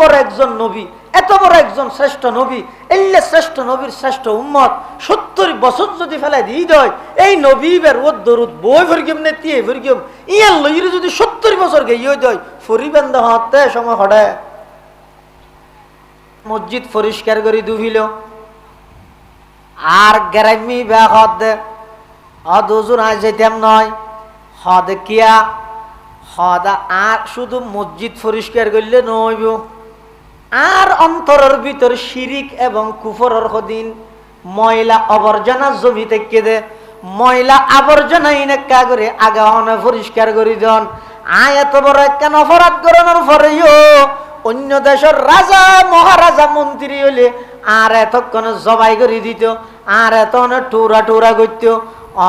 বড় একজন নবী, এত বড় একজন শ্রেষ্ঠ নবী, এল্লে শ্রেষ্ঠ নবীর শ্রেষ্ঠ উম্মত, সত্তর বছর যদি ফেলাই দিই দেয় এই নবীবের ও দরুদ বই ফরিগম নে তিয়ে ফরিগম ইয়ার লইরে যদি সত্তর বছর গিয়ে দেয় ফরিবেন হতে সময় হড়ে। মসজিদ পরিষ্কার করে দুভিল আর গ্রামী বে হদ হদ হুজুর আজ যেতাম নয়। হদ কিয়া? হদ আর শুধু মসজিদ পরিষ্কার করলে নইব। আর অন্তরের ভিতর শিরিক এবং কুফরের সদিন ময়লা আবর্জনা জমি থেকে দে ময়লা আবর্জনা ইনেকা করে আগা হনে পরিষ্কার করে দেন। আয় এত বড় কেন অপরাধ করানোর পরেও অন্য দেশের রাজা, মহারাজা, মন্ত্রী হলে আর এতক্ষণ জবাই করে দিত, আর এত টুরা টুরা করত।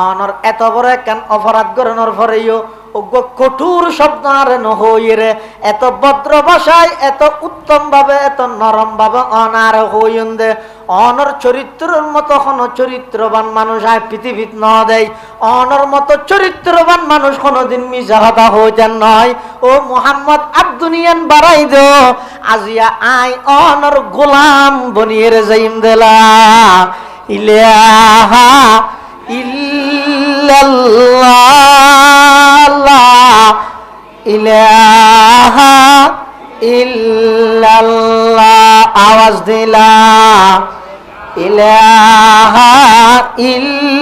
অনর এত বড় একখান অপরাধ করানোর পরেও অজ্ঞ কঠোর শব্দ আর নহইরে এত ভদ্র ভাষায়, এত উত্তম ভাবে এত নরম ভাবে অনার হইন দে। অনর চরিত্রের মতো কোন চরিত্রবান মানুষ আর পৃথিবীত ন দেয় অনর মতো চরিত্রবান মানুষ কোনদিন মিজাহতা হইতেন নয় ও মোহাম্মদ আব্দুনিয়ান বাড়াই দো। আজিয়া আই অনর গোলাম বনিয়ে যাইম দেলা। ইলাহা আওয়াজ দিলা ইলাহা ইল্লাল্লাহ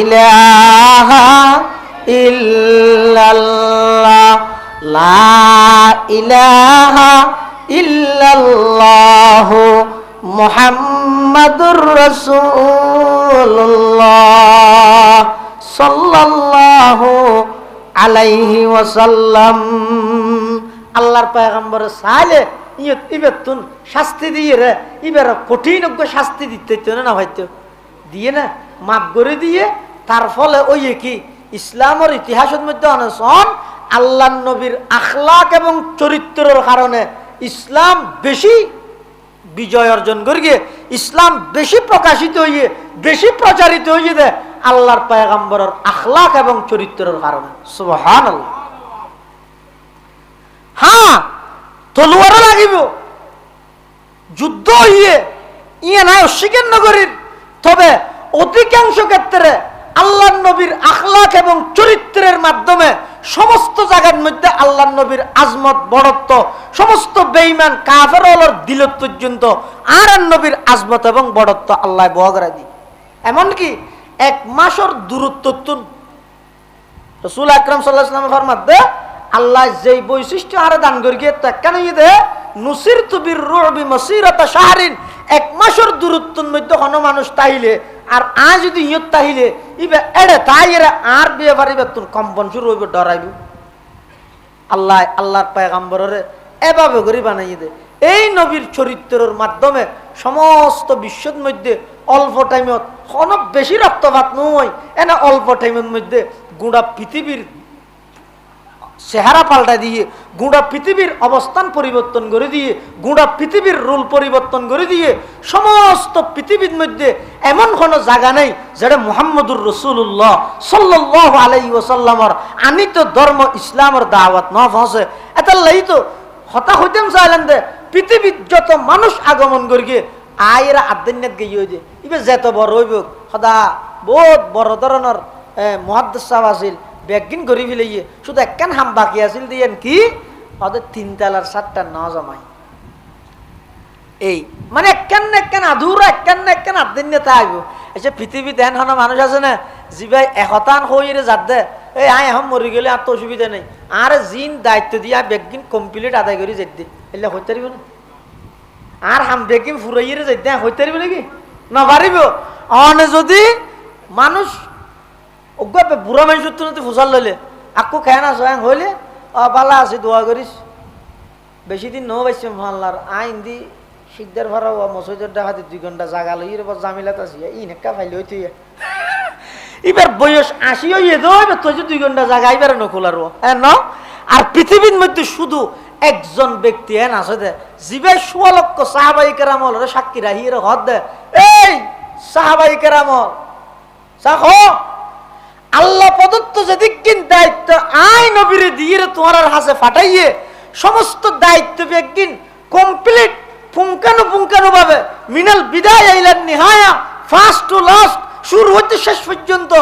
ইলাহা ইল্লাল্লাহ লা মুহাম্মাদুর রাসূলুল্লাহ সাল্লাল্লাহু আলাইহি ওয়াসাল্লাম। আল্লাহর পয়গম্বর সালে ইয়ে তুন শাস্তি দিয়ে রে ইবের কঠিন শাস্তি দিতে না হয়তো দিয়ে না মাপ করে দিয়ে, তার ফলে ওই কি ইসলামের ইতিহাসের মধ্যে অনশন আল্লাহ নবীর আখলাক এবং চরিত্রের কারণে ইসলাম বেশি বিজয় অর্জন করি গিয়ে ইসলাম বেশি প্রকাশিত হইয়ে, বেশি প্রচারিত হইয়ে দে আল্লাহর পায়গাম্বরের আখলাক এবং চরিত্রের কারণে। সুবহান হ্যাঁ তলুয়ারও লাগিব। যুদ্ধ হইয়ে ইয়ে নাই, অস্বীকার নগরীর। তবে অধিকাংশ ক্ষেত্রে আল্লাহ নবীর আখলাক এবং চরিত্রের মাধ্যমে সমস্ত জায়গার মধ্যে আল্লাহ নবীর আজমত, বড়ত্ব, সমস্ত বেইমান কাফের অলর দিল পর্যন্ত আর নবীর আজমত এবং বড়ত্ব আল্লাহ বহগরা দি এমনকি এক মাসের দূরত্ব তুন। রসুল আকরম সাল্লাহামের ফরমাতে আল্লাহ যেই বৈশিষ্ট্য আরও দান করি গিয়ে তো কেন দে নুসির তুবির রবি মসিরতা সাহারিন এক মাসের দূরত্বর মধ্যে কোনো মানুষ তাইলে আর আ যদি ইয়ত তাহিলে, ইবে এড়ে তাই আর বিয়ে পারিবে তোর কম্পন শুরু হইবে, ডরাইব। আল্লাহ, আল্লাহর পায়গাম্বরের এভাবে করে বানাইয়ে দে। এই নবীর চরিত্রের মাধ্যমে সমস্ত বিশ্বের মধ্যে অল্প টাইমত অনেক বেশি রক্তপাত নয়, এনে অল্প টাইমের মধ্যে গোটা পৃথিবীর চেহারা পাল্টা দিয়ে, গুঁড়া পৃথিবীর অবস্থান পরিবর্তন করে দিয়ে, গুঁড়া পৃথিবীর রুল পরিবর্তন করে দিয়ে, সমস্ত পৃথিবীর মধ্যে এমন কোনো জায়গা নেই যেটা মুহাম্মদুর রসুল্লাহ সাল্লাহ আলাই ওসাল্লামর আনিত ধর্ম ইসলামের দাওয়াত ন ফসে এটা লাই তো হতা হইতেম চাইলেন দে পৃথিবীর যত মানুষ আগমন করি গিয়ে, আয়েরা আদান্যাত গিয়ে যে ইবে যেত বড় হইব সদা বহুত বড় ধরনের মহাদ্দ সাহ আছিল। বেগিন করি ফেলে ইয়ে শুধু একখান হাম বাকি আছিল দিয়েন কি? ওদের তিনতলার সাতটা ন জমাই। এই মানে একখান না একখান আধুরা, একখান না একখান আদিন নেতা আইব এসে পৃথিবীতে এন হন মানুষ আছে না যিবাই এশতান হইরে যাত দে, এই আই এখন মরি গেলে আর তো অসুবিধা নেই। আর জিন দায়িত্ব দিয়া বেগিন কমপ্লিট আদায় করে যাই দে। এলে হইতে পারিব না? আর হাম বেগিন ফুরাইয়ে যাই দে হইতে পারিব নাকি? না পারিব অনে যদি মানুষ অজ্ঞা বুড়া মানুষের তো ফুসাল লইলে। আকু খায় না সয়াং হইলে বালা আছে দোয়া করিস বেশি দিন নো পাইছে মহল্লার আইন দি শিকদার ভরা ও মসজিদের ডাকাতে দুই ঘণ্টা জাগা লই এবার জামিলাত আছি। ই নেকা ফাইলে হইতে এবার বয়স আশি হইয়ে দো এবার যে দুই ঘণ্টা জাগা এবার নখোলার হ্যাঁ ন? আর পৃথিবীর মধ্যে শুধু একজন ব্যক্তি হ্যাঁ আছে দে। জিবে সোয়া লক্ষ সাহাবাই কেরামল সাক্ষী রাহি হদ দে। এই সাহাবাই কেরামল সাহ আল্লাহ প্রদত্ত যেদিক দায়িত্ব আই আই নবীরে দিয়ে তোমার হাসে ফাটাইয়ে সমস্ত দায়িত্ব একদিন কমপ্লিট পুঙ্কানু পুঙ্কানু ভাবে মিনাল বিদায় আইলেন নিহায়া ফার্স্ট টু লাস্ট শুরু শেষ পর্যন্ত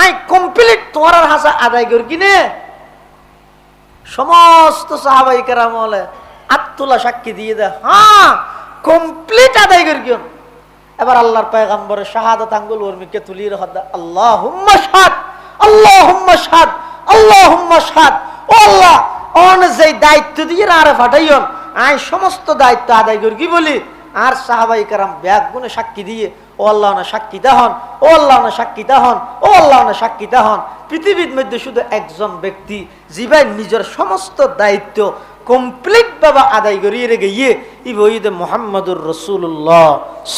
আই কমপ্লিট তোমার আদায় করি কিনে। সমস্ত সাহাবাই কেরাম বলে, আত্মুল্লাহ সাক্ষী দিয়ে দেয় হ্যাঁ কমপ্লিট আদায় করি কেন। এবার আল্লাহর পয়গাম্বরে শাহাদাত আঙ্গুল উর্মিকে তুলিয়ে রাখা আল্লাহ আল্লাহ সাদ আল্লাহ সাদ ও আল্লাহ, অন যে দায়িত্ব দিয়ে আরে ফাটাইন আই সমস্ত দায়িত্ব আদায় করি, কি বলি? আর সাহাবাই কারাম ব্যাগ গুনে সাক্ষী দিয়ে, ও আল্লাহ না সাক্ষীতা হন ও আল্লাহ না সাক্ষীতা হন ও আল্লাহ না সাক্ষীতা হন পৃথিবীর মধ্যে শুধু একজন ব্যক্তি, যিবাই নিজের সমস্ত দায়িত্ব কমপ্লিট বাবা আদায় করিয়ে রেগে ইয়ে ই বইদে মোহাম্মদুর রসুল্লাহ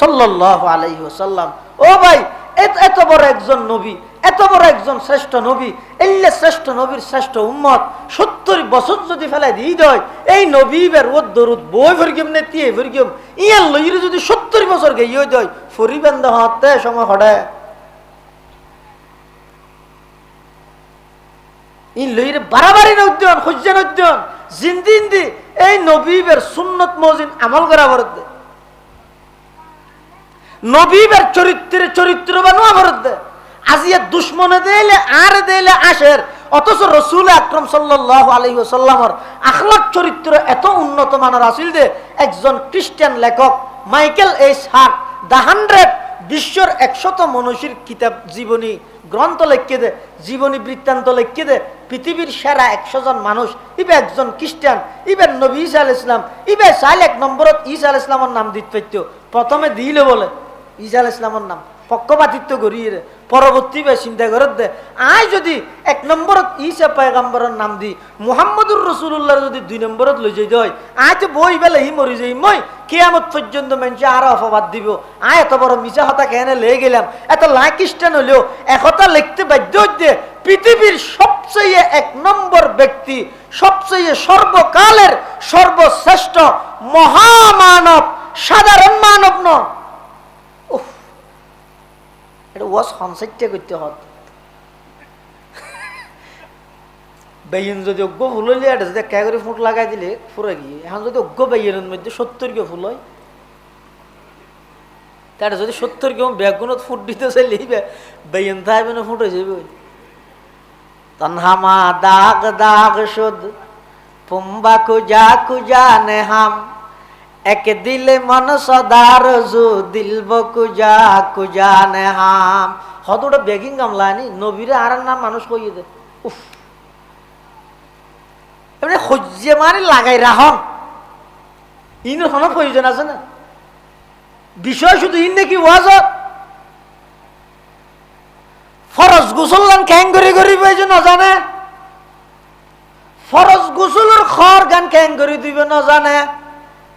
সাল্লাহ আলাইহি ওসাল্লাম ও ভাই এত বড় একজন নবী, এত বড় একজন শ্রেষ্ঠ নবী এল্লে শ্রেষ্ঠ নবীর শ্রেষ্ঠ উম্মত, সত্তর বছর যদি ফেলাই দিয়ে দেয়, এই নবী বের দরুদ, বই ভরগিম নে, তিয়ে ভরগিম ইয়ার লইরে যদি সত্তর বছর গিয়ে দেয়, ফরিবেন হতে সময় হড়ে ইন লইরে বাড়াবাড়ি নদ্যন হজ্জা নদ্যন জিন্দি ইন্দি এই নবীবের সুন্নত মজিন আমল করা বরদ্দে নবীবের চরিত্রে চরিত্র বানু বরদ্দে আজিয়া দুশ্মনে দেইলে, আর দেইলে আসের। অথচ রসুল আকরম সাল্লাহ আলহিসাল্লামর আখলাক চরিত্র এত উন্নত মানের আসিল যে, একজন খ্রিস্টান লেখক Michael H Hart the hundred বিশ্বর একশত মনীষীর কিতাব জীবনী গ্রন্থ লেখিয়ে দে, জীবনী বৃত্তান্ত লেখিয়ে দে, পৃথিবীর সেরা একশো জন মানুষ, ইবে একজন খ্রিস্টান ইবের নবী ইসা আল ইসলাম ইবে চাইল এক নম্বরত ইসা আল ইসলামের নাম দিতে প্রথমে দিলে বলে ইসা আল ইসলামের নাম। পক্ষপাতিত্ব করিয়ে পরবর্তী বে চিন্তা করে দে, আই যদি এক নম্বরত ইসা পায়গাম্বরের নাম দি মুহাম্মদুর রসুল্লাহর যদি দুই নম্বরত লই যাই দেয় আই তো বই বেলে হি মরি যাই, মই কেয়ামত পর্যন্ত মানুষ আর অপবাদ দিব। আই এত বড় মিশা হতা কেন লেগে গেলাম। এত লাইকিস্টান হলেও একতা লিখতে বাধ্য হচ্ছে পৃথিবীর সবচেয়ে এক নম্বর ব্যক্তি, সবচেয়ে সর্বকালের সর্বশ্রেষ্ঠ মহামানব সাধারণ মানব নয়। এটা ওয়াজ সনসাইটটা করতে হত বেইন যদি অজ্ঞ ফুল হইলে এটা যদি একা করে ফুট লাগাই দিলে ফুরে গিয়ে। এখন যদি অজ্ঞ বেইনের মধ্যে সত্তর কে ফুল হয়। তার যদি সত্তর কেউ বেগুনত ফুট দিতে চাইলে বেইন থাকবে না ফুটে যাবে। তনহামা দাগ দাগ শুদ পুম্বা কুজা কুজা নেহাম। এক দিলে মন সদার জু দিলব কুজা কুজা নেহাম হত ওটা বেগিং গামলানি নবীরে আর নাম মানুষ কইয়ে দে। উফ। এমনি সহ্যে মারি লাগাই রাহন ইন হন প্রয়োজন আছে না। বিষয় শুধু ইন নাকি ওয়াজত ফরজ গুসল্লান খ্যাং করি করি পাইছে নজানে। ফরজ গুসলের খর গান খ্যাং করি দিবে, নজানে।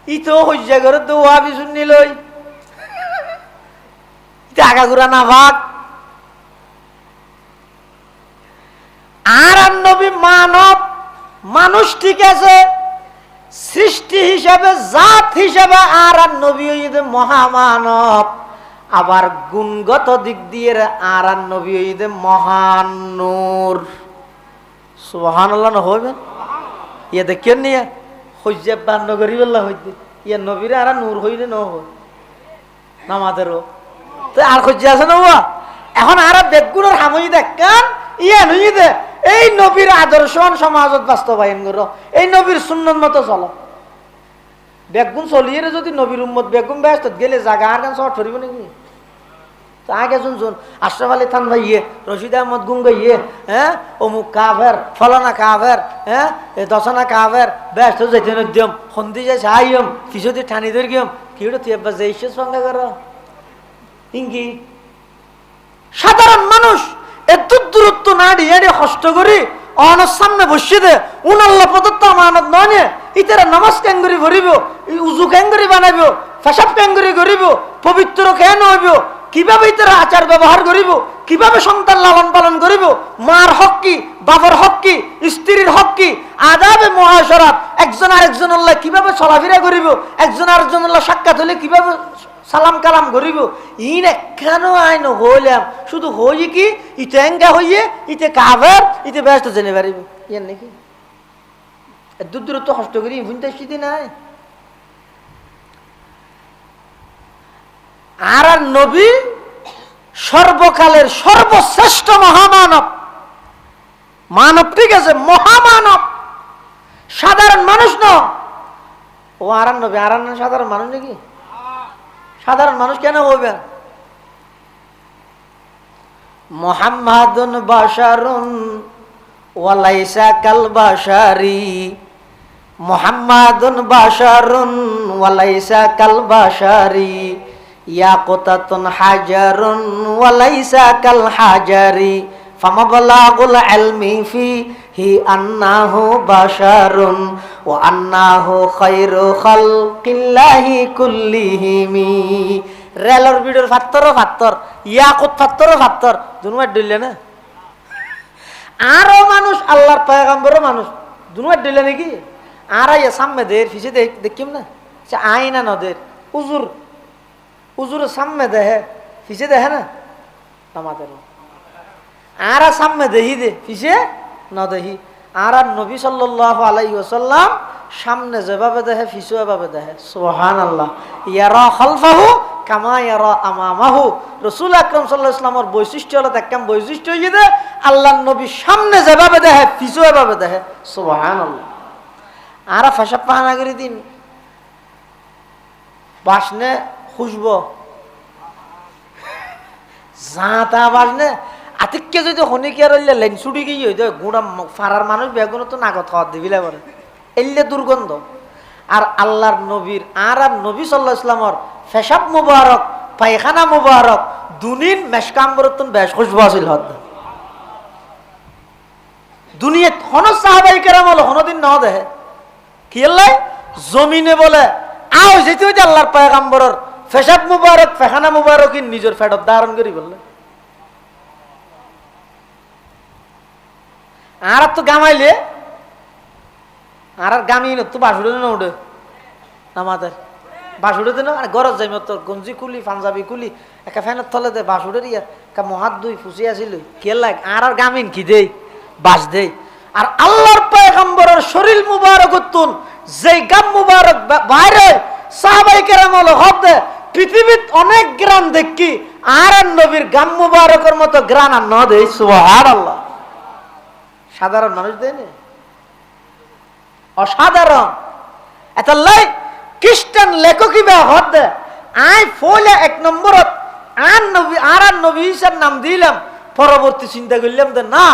ইতো সহ্য করে তো ওয়াবি শুনি লই। আগা ঘুরা না ভাগ। আর আর নবী মানব মানুষ ঠিক আছে সৃষ্টি হিসাবে, জাত হিসাবে আর আর নবী হইতে মহামানব। আবার গুণগত দিক দিয়ে আর আর নবী হইতে মহান নূর। সুবহানাল্লাহ হইবেন ইয়ে দেখেন নিয়ে? ইয়ে আছে? এখন দেখান দে। এই নবীর আদর্শ সমাজত বাস্তবায়ন করো। এই নবীর সুন্নত মতো চলো। বেগুন চলিয়ে যদি নবীর উম্মত বেগুন ব্যস্ত গেলে জাগা আর গান শর্ট ধরিব নাকি? তো আগে শুন আশরাফ আলী থান ভাইয়ে রশিদ আহমদ গুম গাইয়ে হ্যাঁ? অমুক কাভের ফলানা কাভের হ্যাঁ? দশনা কাভের ব্যস্ত যাইতে নদ্যম সন্ধি যাই সাহায্যম কিছুদি ঠানি ধর গিয়ম। কি যাইছে সঙ্গে করো। ইঙ্গি। সাধারণ মানুষ এত দূরত্ব না দিয়ে কষ্ট করি, অনর সামনে বসিয়ে দে, উনাল্লা প্রদত্ত আমানত নয় ইতারা নামাজ ক্যাঙ্গুরি ভরিব উজু ক্যাঙ্গুরি বানাইব ফেসাব ক্যাঙ্গুরি করিব পবিত্র কেন হইব কীভাবে ইতারা আচার ব্যবহার করিব? কীভাবে সন্তান লালন পালন করিব? মার হক কি? বাবার হক কি? স্ত্রীর হক কি? আদাবে মহাসরাত একজন আরেকজন আল্লাহ কীভাবে চলাফেরা করিব? একজন আরেকজন আল্লাহ সাক্ষাৎ হলে কীভাবে সালাম কালাম করিব? ইন কেন আইন হইলাম। শুধু হই কি? ইতে এঙ্গা হইয়ে, ইতে কাভার ইতে ব্যস্ত জেনে পারিব। ইয়ার নাকি? দূর দূর তো কষ্ট করি ভুনতে সিদ্ধি নাই। আর আর নবী সর্বকালের সর্বশ্রেষ্ঠ মহামানব। মানব ঠিক আছে, মহামানব। সাধারণ মানুষ ন। ও আরান নবী আরান সাধারণ মানুষ নাকি? সাধারণ মানুষ কেন হবে মোহাম্মদুন বাশারুন ওয়ালাইসা কাল বাশারি। মোহাম্মদুন বাশারুন ওয়ালাইসা কাল বাশারি। ইয়াকুতাতুন হাজারুন ওয়ালাইসা কাল হাজারি, ফামাবলাগুল ইলমি ফিহি আন্নাহু বাশারুন, ওয়া আন্নাহু খায়রু খালকিল্লাহি কুল্লিহিমি রেলর বিডর ফাত্তরও ফাত্তর, ইয়াকুত ফাত্তরও ফাত্তর, দুনুয়ার দিলে না? আরও মানুষ, আল্লাহর পয়গাম্বরও মানুষ, দুনুয়ার দিলে নাকি? আর সামনে দের ফিসে দেখ দেখিম না? সে আইনা নদের, উজুর উজুর সামনে দেহে, ফিসে দেহে না? আমাদেরও আর সামনে দেহি দে, ফিসে ন দেহি। আর আর নবী সাল্লাহ আলাইহি ওসাল্লাম সামনে যেভাবে দেহে ফিসু এভাবে দেহে। সোহান আল্লাহ ইয়ারা খলফাহু কামা ইয়ারা আমামাহু। রসুল আকরম সাল্লাহ ইসলামর বৈশিষ্ট্য হলো দেখাম বৈশিষ্ট্য হয়ে দে আল্লাহ নবী সামনে যেভাবে দেহে ফিসু এভাবে দেহে। সোহান আল্লাহ আর ফেসাব পাহানাগিরি দিন। বাসনে খুশব। যা তা বাসনে আতিককে যদি শনিকে রইলে লেন ছুটি গিয়ে হইতো গুড়া ফারার মানুষ বেগুন তো নাগত খাওয়া দিবিলে পারে এলে দুর্গন্ধ আর আল্লাহর নবীর আর আর নবী সাল্লাহ ইসলামর ফেসাব মুবারক পায়খানা মুবারক দুনিন মেশকাম্বরতন বেশ খুশবু আছিল হদ দুনিয়াত হন সাহাবাই কেরাম হলো হনদিন ন দেহে কি জমিনে বলে, আও যেতে হইতে আল্লাহর পায়গাম্বরর ফেসাব মুবারক, ফেখানা মুবারক নিজের ফেটত ধারণ করি বললে। আর তো গামাইলে আর আর গামি তো বাসুড়ে না উঠে আমাদের বাসুড়ে দিন আর গরজ যাই তোর গঞ্জি কুলি, পাঞ্জাবি কুলি, একা ফ্যানের তলে দে বাসুড়ের ইয়া কা মহাত দুই ফুসি আছিল কে লাগ আর আর গামিন কি দেই? বাস দেই। আর আল্লাহর পয়গম্বরের শরীর মুবারক তুন যেই গাম মুবারক বাইরে সাহাবাই কেরাম হলো হতে পৃথিবীত অনেক গ্রাম দেখি আর নবীর গাম মুবারকের মতো গ্রান আর ন দেই সুবহান আল্লাহ সাধারণ মানুষ দেয় না? অসাধারণ। এত লাই, খ্রিস্টান লেখকই আই ফলে এক নম্বরত আর নবী আর আর নবী নাম দিলাম, পরবর্তী চিন্তা করলাম যে না,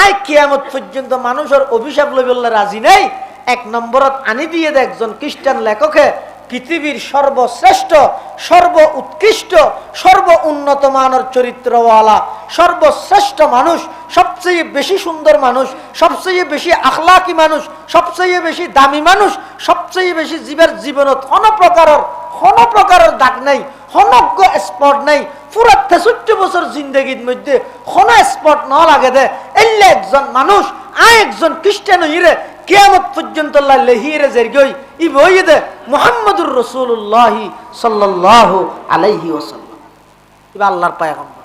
আই কিয়ামত পর্যন্ত মানুষের অভিশাপ লই বললে রাজি নেই। এক নম্বরত আনি দিয়ে দে একজন খ্রিস্টান লেখকে পৃথিবীর সর্বশ্রেষ্ঠ সর্ব উৎকৃষ্ট সর্ব উন্নত মানের চরিত্রওয়ালা, সর্বশ্রেষ্ঠ মানুষ, সবচেয়ে বেশি সুন্দর মানুষ, সবচেয়ে বেশি আখলাকি মানুষ, সবচেয়ে বেশি দামি মানুষ, সবচেয়ে বেশি জীবের জীবনত কোনো প্রকারের কোনো প্রকারের দাগ নাই, হনজ্ঞ স্পট নাই, পুরা তেষট্টি বছর জিন্দগির মধ্যে কোনো স্পট ন লাগে দে। এলে একজন মানুষ আয় একজন খ্রিস্টান হিরে কেয়ামত পর্যন্ত জেরগই ই রসুল্লাহ সাল্লাহ আলাইহি ওসাল্লাম আল্লাহর পায়গম্বর।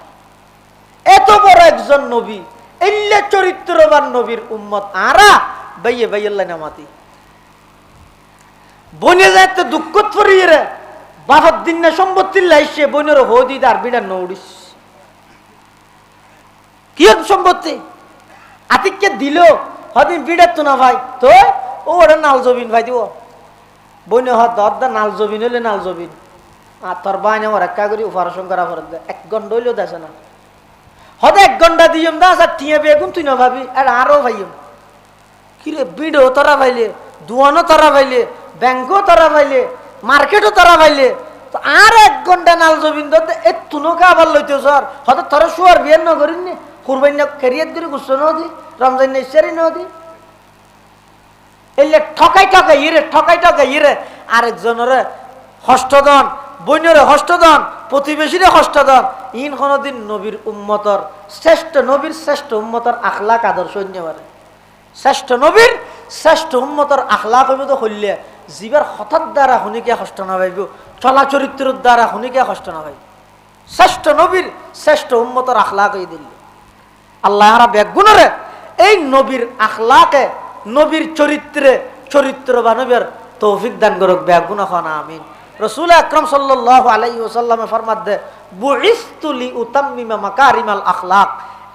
এত বড় একজন নবী এল্লে চরিত্রবান নবীর উম্মত আরা বাইয়ে বাইয়াল্লাহ নামাতি। বনে যায় তো দুঃখ পড়িয়ে রে দিন না সম্পত্তির লাইসে বনের হদি আর বিড়া নৌড়িস। কি সম্পত্তি? আতিককে দিল হদিন বিড়ার তো না ভাই তো ও ওটা নাল জবিন ভাই দিব বইনে হত দরদা নাল জবিন হইলে নাল জবিন। আর তোর বাইন আমার একা করি অপারেশন করা ফরত দে, এক ঘণ্টা হইলেও দেখে না। হতে এক ঘণ্টা দিয়ম দা আচ্ছা টিয়া বেগুন তুই না ভাবি আর আরও ভাইম কিরে বিড়ো তোরা ভাইলে দুয়ানো তোরা ভাইলে, ব্যাংকও তোরা ভাইলে, মার্কেটও তোরা ভাইলে, তো আর এক ঘণ্টা নাল জবিন দে এ তুনোকে আবার লইতে সর হতে তোরা শুয়ার বিয়ের ন করিন নি, কুরবান না খেরিয়াত করে গুছো নদি রমজান ইসারি নদি। এলে ঠকাই ঠকাই, ইরে ঠকাই ঠকাই, ইরে। আরেকজনের হস্তদন বৈন্যরে হস্তদন, প্রতিবেশীরে হস্তদন। ইন কোনদিন নবীর উম্মতর, শ্রেষ্ঠ নবীর শ্রেষ্ঠ উম্মতর আখলাক আদর্শ পারে শ্রেষ্ঠ নবীর শ্রেষ্ঠ উম্মতর আখলাক হইব তো হইলে, জীবের হঠাৎ দ্বারা শুনিকে কষ্ট না পাইব চলা চরিত্রের দ্বারা শুনিকে কষ্ট না পাইব। শ্রেষ্ঠ নবীর শ্রেষ্ঠ উম্মতর আখলাক হয়ে দিল। আল্লাহ বেগুণরে এই নবীর আখলাকে, নবীর চরিত্রে, চরিত্র বানবের তৌফিক দান করুক ব্যাগুন খানা আমিন। রসুল আকরম সাল্লাহ আলাই ওসাল্লামে ফরমাদ দে বুইস্তুলি উতাম্মিমা মাকারিমাল আখলাক।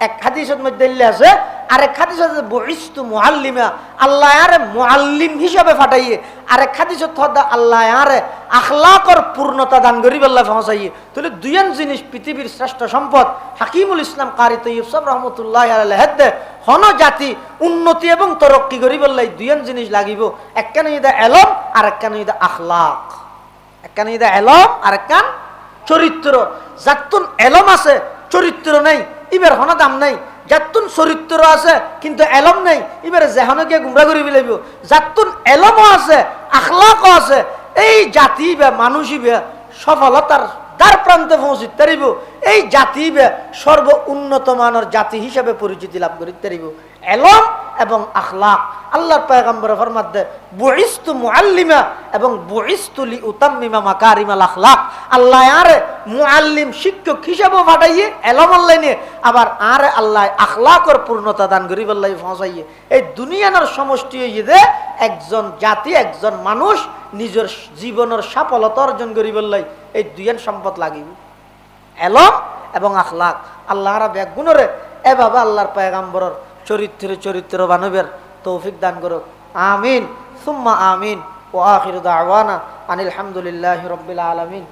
এক হাদিসের মধ্যে আছে আরেক হাদিস আছে, বইস্তু মুআল্লিমা আল্লাহ আরে মুআল্লিম হিসাবে ফাটাইয়ে। আরেক হাদিসত থদা আল্লাহ আরে আখলাকর পূর্ণতা দান করি আল্লাহ পৌঁছাইয়ে তাহলে দুইজন জিনিস পৃথিবীর শ্রেষ্ঠ সম্পদ। হাকিমুল ইসলাম কারি তৈয়ব সব রহমতুল্লাহ আলহাদ্দে হন জাতি, উন্নতি এবং তরক্কি করি বললাই দুইজন জিনিস লাগিব। একখানে ইদা এলম আর একখানে ইদা আখলাক। একখানে ইদা এলম আর একখান চরিত্র। যাতুন এলম আছে, চরিত্র নেই, ইবের হন দাম নাই। যাতুন চরিত্র আছে, কিন্তু এলম নাই। ইবের জেহনে গিয়ে গুমরা করি লাগিব যাতুন এলমও আছে আখলাকও আছে। এই জাতি বা, মানুষই বে সফলতার দ্বার প্রান্তে পৌঁছিত পারিব এই জাতি বে সর্ব উন্নত মানের জাতি হিসেবে পরিচিতি লাভ করিতে পারিব এলম এবং আখলাক। আল্লাহর পয়গম্বর ফরমাত দে, বুইস্তু মুআল্লিমা এবং বুইস্তুলি উতাম্মিমা মাকারিমাল আখলাক আল্লাহ আরে মুআল্লিম শিক্ষক হিসাবেও ফাটাইয়ে এলম আল্লাহ আবার আরে আল্লাহ আখলাকর পূর্ণতা দান করি আল্লাহ পৌঁছাইয়ে এই দুনিয়ানোর সমষ্টি হইয়ে দে একজন জাতি, একজন মানুষ নিজের জীবনের সফলতা অর্জন করি বললাই এই দুইয়ান সম্পদ লাগিব। এলম এবং আখলাক আল্লাহরা এ বাবা আল্লাহর পয়গাম্বরের চরিত্রে চরিত্র বানবের তৌফিক দান করুক। আমিন। সুম্মা আমিন। ও আখির দাওয়ানা আনিল হামদুলিল্লাহ রব্বিল আলমিন।